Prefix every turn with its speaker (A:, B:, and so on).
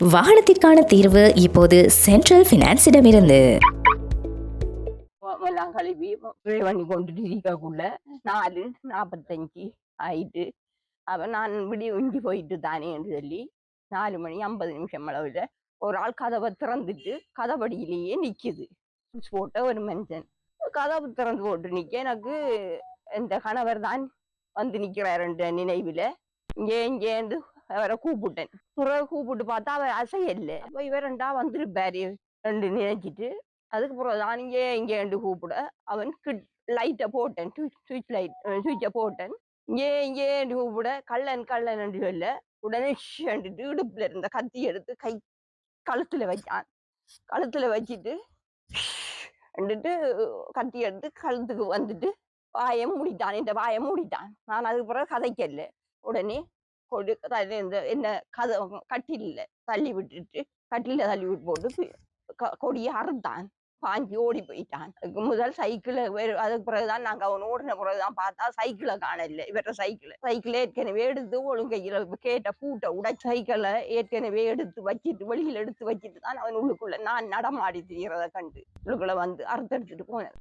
A: வாகனத்திற்கான தீர்வு இப்போது சென்ட்ரல் பினான்ஸிடமிருந்து
B: எல்லாம் கழுவி ப்ரே பண்ணி கொண்டுட்டு இருக்கக்குள்ள நாலு நாற்பத்தஞ்சு ஆயிட்டு அவன் நான் விடிய உஞ்சி போயிட்டு தானே என்று சொல்லி நாலு மணி ஐம்பது நிமிஷம் அளவில் ஒரு ஆள் கதவை திறந்துட்டு கதவடியிலேயே நிற்கிது போட்ட ஒரு மனுஷன். கதவு திறந்து போட்டு நிற்க எனக்கு இந்த கணவர் தான் வந்து நிற்கிறாருன்ற நினைவில் இங்கே இங்கேருந்து அவரை கூப்பிட்டேன் பிறகு கூப்பிட்டு பார்த்தா அவர் அசையல்ல அப்போ இவரண்டா வந்துருப்பாரு ரெண்டு நினைச்சிட்டு அதுக்கு பிறகு நான் இங்கே ரெண்டு கூப்பிட அவன் கிட் லைட்டை போட்டேன் சுவிட்ச் லைட் சுவிட்சை போட்டேன் இங்கே இங்கேண்டு கூப்பிட கள்ளன் கள்ளன் என்று சொல்ல உடனே ஷண்டுட்டு இடுப்புல இருந்த கத்தி எடுத்து கை கழுத்துல வச்சான் கழுத்துல வச்சுட்டு ரெண்டுட்டு கத்தி எடுத்து கழுத்துக்கு வந்துட்டு வாயை மூடிட்டான் இந்த வாயை மூடிட்டான் நான் அதுக்கு பிறகு கதைக்கல உடனே கொடு தள்ளி இந்த என்ன கதை கட்டில தள்ளி விட்டுட்டு கட்டில தள்ளி விட்டு போட்டு கொடியை அறுத்தான். பாஞ்சி ஓடி போயிட்டான். அதுக்கு முதல் சைக்கிளை வேறு அதுக்கு பிறகுதான் நாங்க அவன் ஓடின பிறகுதான் பார்த்தா சைக்கிளை காணல இவர சைக்கிளை சைக்கிளை ஏற்கனவே எடுத்து ஒழுங்கையில கேட்ட பூட்டை உடை சைக்கிளை ஏற்கனவே எடுத்து வச்சிட்டு வெளியில எடுத்து வச்சிட்டு தான் அவன் உள்ளுக்குள்ள நான் நடமாடி திரியறத கண்டு உள்ளுக்குள்ள வந்து அறுத்தெடுத்துட்டு போனேன்